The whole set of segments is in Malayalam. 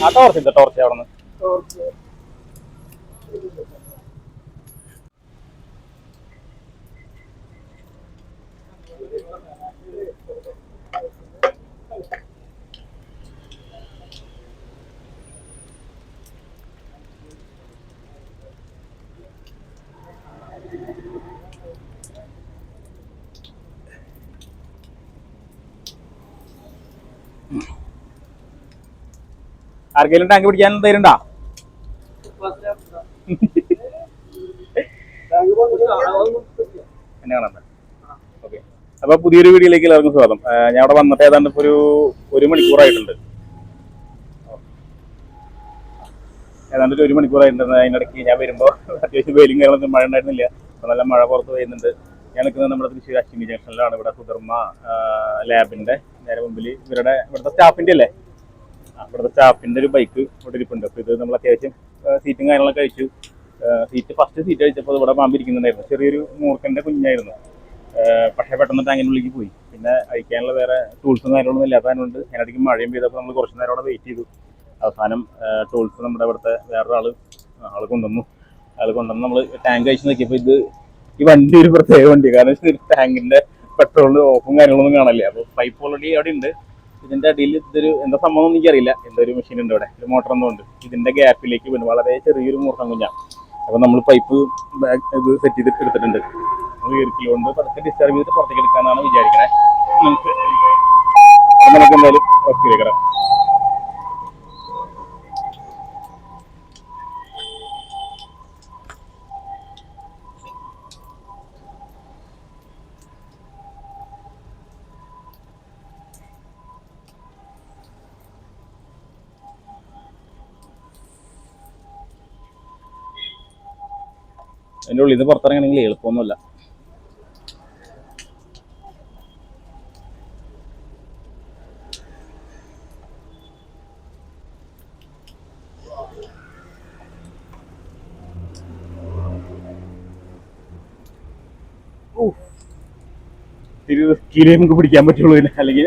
ആ ടോർച്ച് ഉണ്ട് ടോർച്ച് അവിടെ നിന്ന് ആർക്കെങ്കിലും ടാങ്ക് പിടിക്കാൻ തരുന്നുണ്ടോ എന്നെ അപ്പൊ പുതിയൊരു വീഡിയോയിലേക്ക് എല്ലാവർക്കും സ്വാഗതം. ഞാൻ അവിടെ വന്നിട്ട് ഏതാണ്ട് ഇപ്പൊ ഒരു ഒരു മണിക്കൂറായിട്ടുണ്ട്. ഏതാണ്ട് ഒരു മണിക്കൂറായിട്ടുണ്ട്. അതിനിടയ്ക്ക് ഞാൻ വരുമ്പോ അത്യാവശ്യം വെയിലും കാര്യങ്ങളൊന്നും മഴ ഉണ്ടായിരുന്നില്ല. നല്ല മഴ പുറത്ത് പെയ്യുന്നുണ്ട്. ഞാൻ നിൽക്കുന്നത് നമ്മുടെ തൃശ്ശൂർ അശ്വിനി ജംഗ്ഷനിലാണ്. ഇവിടെ സുധർമ്മ ലാബിന്റെ നേരെ മുമ്പിൽ ഇവരുടെ ഇവിടുത്തെ സ്റ്റാഫിന്റെ അല്ലേ? ആ, ഇവിടുത്തെ സ്റ്റാഫിന്റെ ഒരു ബൈക്ക് ഇവിടെ ഇരിപ്പുണ്ട്. അപ്പൊ ഇത് നമ്മൾ അത്യാവശ്യം സീറ്റും കാര്യങ്ങളൊക്കെ കഴിച്ചു. സീറ്റ് ഫസ്റ്റ് സീറ്റ് കഴിച്ചപ്പോൾ ഇവിടെ പാമ്പിരിക്കുന്നുണ്ടായിരുന്നു ചെറിയൊരു മൂർക്കന്റെ കുഞ്ഞായിരുന്നു. പക്ഷേ പെട്ടെന്ന് ടാങ്കിനുള്ളിലേക്ക് പോയി. പിന്നെ അയക്കാനുള്ള വേറെ ടൂൾസും കാര്യങ്ങളൊന്നും ഇല്ലാത്തതുകൊണ്ട് അതിനിടയ്ക്ക് മഴയും പെയ്തപ്പോൾ നമ്മൾ കുറച്ച് നേരം അവിടെ വെയിറ്റ് ചെയ്തു. അവസാനം ടൂൾസ് നമ്മുടെ ഇവിടുത്തെ വേറൊരാൾ ആൾ കൊണ്ടുവന്നു. അയാൾ കൊണ്ടുവന്ന് നമ്മൾ ടാങ്ക് കഴിച്ച് നോക്കിയപ്പോൾ ഇത് ഈ വണ്ടി ഒരു പ്രത്യേക വണ്ടി. കാരണം ടാങ്കിന്റെ പെട്രോളിന്റെ ഓഫും കാര്യങ്ങളൊന്നും കാണില്ല അപ്പോൾ പൈപ്പ് ഓൾറെഡി അവിടെ ഉണ്ട്. ഇതിന്റെ അടിയിൽ ഇതൊരു എന്താ സംഭവം എനിക്കറിയില്ല. എന്തോ ഒരു മെഷീൻ ഉണ്ട് ഇവിടെ. ഒരു മോട്ടർ എന്തോ ഉണ്ട്. ഇതിന്റെ ഗ്യാപ്പിലേക്ക് വീണ്. വളരെ ചെറിയൊരു മൂർഖം കുഞ്ഞാണ്. അപ്പൊ നമ്മൾ പൈപ്പ് ബാഗ് ഇത് സെറ്റ് ചെയ്തിട്ട് എടുത്തിട്ടുണ്ട്. ഇറുക്കിക്കൊണ്ട് പതുക്കെ ഡിസ്റ്റർബ് ചെയ്തിട്ട് പുറത്തേക്ക് എടുക്കാന്നാണ് വിചാരിക്കണേ. നമുക്ക് എന്തായാലും ഹോസ്പിറ്റലിൽ അതിന്റെ ഉള്ളിൽ നിന്ന് പുറത്തിറങ്ങണമെങ്കിൽ എളുപ്പമൊന്നുമല്ല. നമുക്ക് പിടിക്കാൻ പറ്റുള്ളൂ അല്ലെങ്കിൽ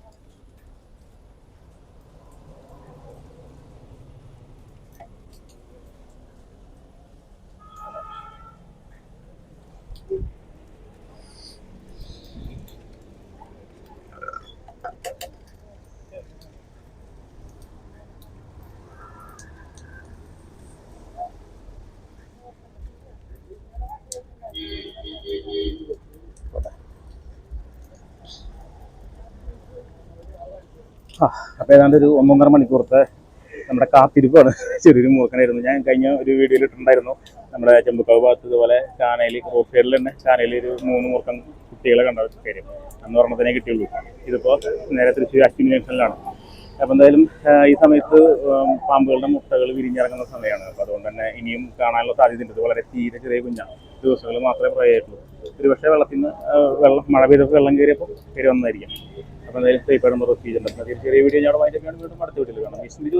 ആ, അപ്പൊ ഏതാണ്ട് ഒരു ഒന്നൊന്നര മണിക്കൂറത്തെ നമ്മുടെ കാത്തിരിപ്പാണ്. ചെറിയൊരു മൂർക്കനായിരുന്നു ഞാൻ കഴിഞ്ഞ ഒരു വീഡിയോയിൽ ഇട്ടിട്ടുണ്ടായിരുന്നു. നമ്മുടെ ചെമ്പുക്കാവ് ഭാഗത്ത് ഇതുപോലെ ചാനയിൽ റോഡ് സൈഡിൽ തന്നെ ചാനയിൽ ഒരു മൂന്ന് മൂർക്കൻ കുട്ടികളെ കണ്ട. കാര്യം അന്ന് ഒരെണ്ണത്തിനെ കിട്ടിയുള്ളൂ. ഇതിപ്പോ നേരെ തൃശ്ശൂർ അശ്വിനി ജംഗ്ഷനിലാണ്. അപ്പൊ എന്തായാലും ഈ സമയത്ത് പാമ്പുകളുടെ മുട്ടകൾ വിരിഞ്ഞിറങ്ങുന്ന സമയമാണ്. അപ്പോൾ അതുകൊണ്ട് തന്നെ ഇനിയും കാണാനുള്ള സാധ്യതയുണ്ട് ഇത് വളരെ തീരെ ചെറിയ കുഞ്ഞാണ് ദിവസങ്ങൾ മാത്രമേ പറയായിട്ടുള്ളൂ ഒരുപക്ഷെ വെള്ളത്തിൽ നിന്ന് വെള്ളം മഴ പെയ്തപ്പോൾ വെള്ളം കയറിയപ്പോൾ കയറി വന്നതായിരിക്കും. അപ്പൊ ആയിട്ട് പ്രൊസീജിയർ ഉണ്ട്. ചെറിയ വീഡിയോ ഞാൻ വീണ്ടും അടുത്ത വീട്ടിൽ കാണാം. വിഷ്ണു